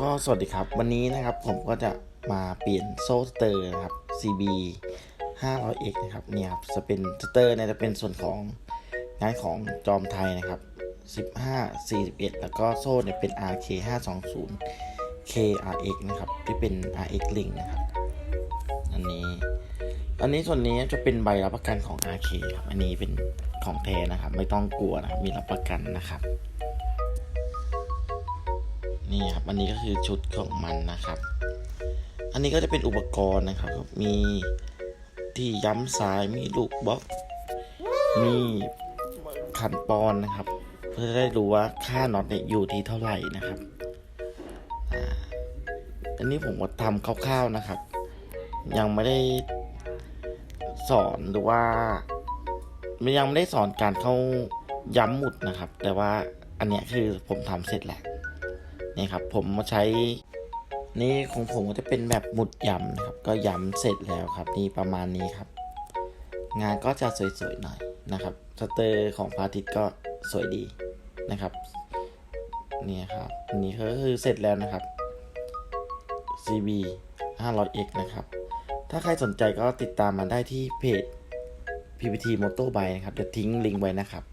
ก็สวัสดีครับ วันนี้นะครับผมก็จะมาเปลี่ยนโซ่สเตอร์นะครับ CB 500X นะครับเนี่ยครับจะเป็นสเตอร์เนี่ยจะเป็นส่วนของงานของจอมไทยนะครับ 15 41 แล้วก็โซ่เนี่ยเป็น RK 520 KRX นะครับ ที่เป็น RX Link นะครับ อันนี้ อันนี้ส่วนนี้จะเป็นใบรับประกันของ RK ครับ อันนี้เป็นของแท้นะครับ ไม่ต้องกลัวนะมีรับประกันนะครับ นี่ครับอันนี้ก็คือชุดของมันนะครับ อันนี้ก็จะเป็นอุปกรณ์นะครับ มีที่ย้ำสายมีลูกบล็อก มีขันปอนนะครับ เพื่อได้รู้ว่าค่าน็อตเนี่ยอยู่ที่เท่าไหร่นะครับอันนี้ผมก็ทำคร่าวๆนะครับ ยังไม่ได้สอนหรือว่ายังไม่ได้สอนการเข้าย้ำหมุดนะครับ แต่ว่าอันเนี้ยคือผมทำเสร็จแล้ว นี่ครับผมมาใช้นี่ของผมก็จะเป็นแบบหมุดย้ำนะครับ ก็ย้ำเสร็จแล้วครับ นี่ประมาณนี้ครับ งานก็จะสวยๆหน่อยนะครับสเตอร์ของพาทิตก็สวยดีนะครับนี่ครับนนี้ก็คือเสร็จแล้วนะครับ CB 500X นะครับ ถ้าใครสนใจก็ติดตามมาได้ที่เพจ PPT Moto Bike นะครับเดี๋ยวทิ้งลิงก์ไว้นะครับ